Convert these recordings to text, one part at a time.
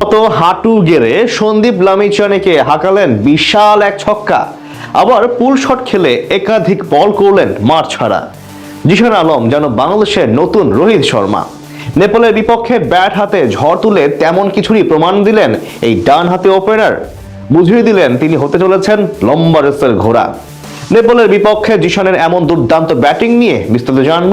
কত হাঁটু গেড়ে সন্দীপ লামিচানেকে হাঁকালেন বিশাল এক ছক্কা। আবার পুল শট খেলে একাধিক বল করলেন মার ছাড়া। জিশান আলম যেন বাংলাদেশের নতুন রোহিত শর্মা। নেপালের বিপক্ষে ব্যাট হাতে ঝড় তুলে তেমন কিছুরই প্রমাণ দিলেন এই ডান হাতে ওপেনার বুঝিয়ে দিলেন তিনি হতে চলেছেন লম্বা রেসের ঘোড়া। নেপালের বিপক্ষে জিশানের এমন দুর্দান্ত ব্যাটিং নিয়ে বিস্তারিত জানব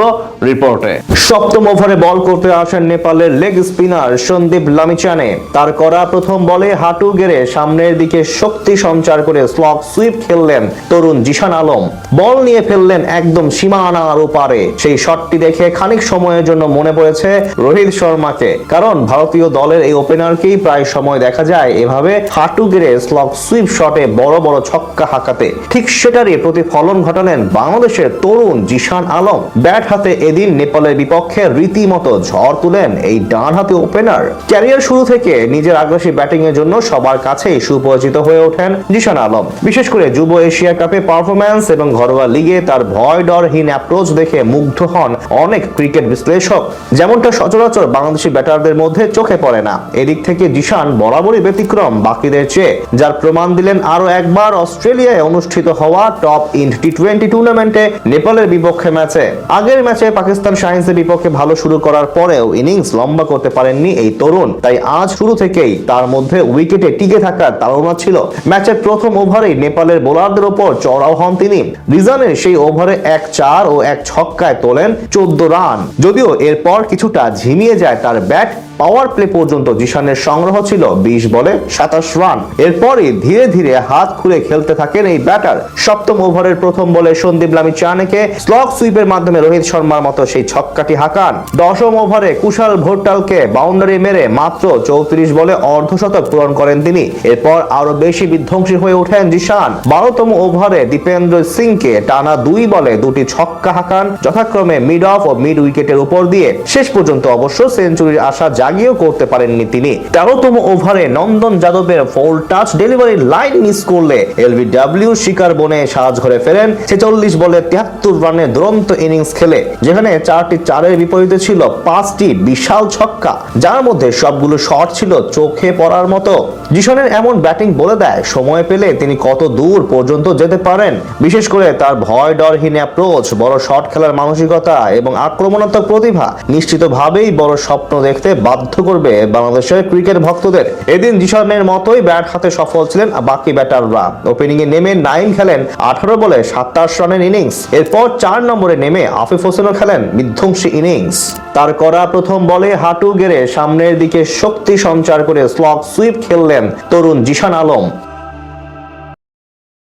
রিপোর্টে। সপ্তম ওভারে বল করতে আসেন নেপালের লেগ স্পিনার সন্দীপ লামিচানে। তার করা প্রথম বলে হাঁটু গেড়ে সামনের দিকে শক্তি সঞ্চার করে স্লগ সুইপ খেললেন তরুণ জিশান আলম। বল নিয়ে ফেললেন একদম সীমানার ওপারে সেই শটটি দেখে খানিক সময়ের জন্য মনে পড়েছে রোহিত শর্মাকে। কারণ ভারতীয় দলের এই ওপেনারকেই প্রায় সময় দেখা যায় এভাবে হাঁটু গেড়ে স্লগ সুইপ শটে বড় বড় ছক্কা হাঁকাতে। ঠিক সেটারই প্রতিফলন ঘটালেন বাংলাদেশের তরুণ জিশান আলম। ব্যাট হাতে এদিন নেপালের বিপক্ষে রীতিমতো ঝড় তুলেন এই ডান হাতে ওপেনার। ক্যারিয়ার শুরু থেকে নিজের আগ্রাসী ব্যাটিং এর জন্য সবার কাছেই সুপরিচিত হয়ে ওঠেন জিশান আলম। বিশেষ করে যুব এশিয়া কাপে পারফরম্যান্স এবং ঘরোয়া লিগে তার ভয় ডরহীন অ্যাপ্রোচ দেখে মুগ্ধ হন অনেক ক্রিকেট বিশ্লেষক। যেমনটা সচরাচর বাংলাদেশি ব্যাটারদের মধ্যে চোখে পড়ে না। এদিক থেকে জিশান বরাবরই ব্যতিক্রম বাকিদের চেয়ে, যার প্রমাণ দিলেন আরও একবার অস্ট্রেলিয়ায় অনুষ্ঠিত হওয়া টপ ইন টি টোয়েন্টি টুর্নামেন্টে নেপালের বিপক্ষে ম্যাচে। আগের ম্যাচে পাকিস্তান শাহিন্সের বিপক্ষে ভালো শুরু করার পরেও ইনিংস লম্বা করতে পারেননি এই তরুণ। তাই আজ শুরু থেকেই তার মধ্যে উইকেটে টিকে থাকার তাড়না ছিল। ম্যাচের প্রথম ওভারেই নেপালের বোলারদের ওপর চড়াও হন তিনি। রিজানের সেই ওভারে এক চার ও এক ছক্কায় তোলেন চোদ্দ রান। যদিও এরপর কিছুটা ঝিমিয়ে যায় তার ব্যাট পাওয়ার প্লে পর্যন্ত জিশানের সংগ্রহ ছিল বিশ বলে সাতাশ রান। এরপরই ধীরে ধীরে হাত খুলে খেলতে থাকেন এই ব্যাটার সপ্তম ওভারের প্রথম বলে সন্দীপ লামি চানেকে স্লগ সুইপের মাধ্যমে রোহিত শর্মার মতো সেই ছক্কাটি হাঁকান। দশম ওভারে কুশাল ভোট্টালকে বাউন্ডারি মেরে মাত্র চৌত্রিশ বলে অর্ধশতক পূরণ করেন তিনি। এরপর আরও বেশি বিধ্বংসী হয়ে ওঠেন জিশান। বারোতম ওভারে দীপেন্দ্র সিংকে টানা দুই বলে দুটি ছক্কা হাঁকান, যথাক্রমে মিড অফ ও মিড উইকেটের উপর দিয়ে। শেষ পর্যন্ত অবশ্য সেঞ্চুরির আশা জাগিয়েও করতে পারেননি তিনি। তেরোতম ওভারে নন্দন যাদবের four touch delivery line miss করলে এলবিডব্লিউ শিকার বনে সাজ ঘরে ফেরেন। ছেচল্লিশ বলে তিয়াত্তর রানের দুরন্ত ইনিংস খেলে, যেখানে চারটি চারের বিপরীতে ছিল পাঁচটি বিশাল ছক্কা, যার মধ্যে সবগুলো শট ছিল চোখে পড়ার মতো। জিশনের এমন ব্যাটিং বলে দেয়, সময় পেলে তিনি কত দূর পর্যন্ত যেতে পারেন। বিশেষ করে তার ভয় ডরহীন অ্যাপ্রোচ বড় শট খেলার মানসিকতা এবং আক্রমণাত্মক প্রতিভা, নিশ্চিতভাবেই বড় স্বপ্ন দেখতে বাধ্য করবে বাংলাদেশের ক্রিকেট ভক্তদের। এদিন জিশানের মতোই ব্যাট হাতে সফল ছিলেন বাকি ব্যাটাররা। ওপেনিং এ নেমে নাইন খেলেন, আঠারো বলে সাতাশ রানের ইনিংস এরপর চার নম্বরে নেমে আফিফ হোসেনও খেলেন বিধ্বংসী ইনিংস তার করা প্রথম বলে হাঁটু গেড়ে সামনের দিকে শক্তি সঞ্চার করে স্লগ সুইপ খেললেন তরুণ জিশান আলম।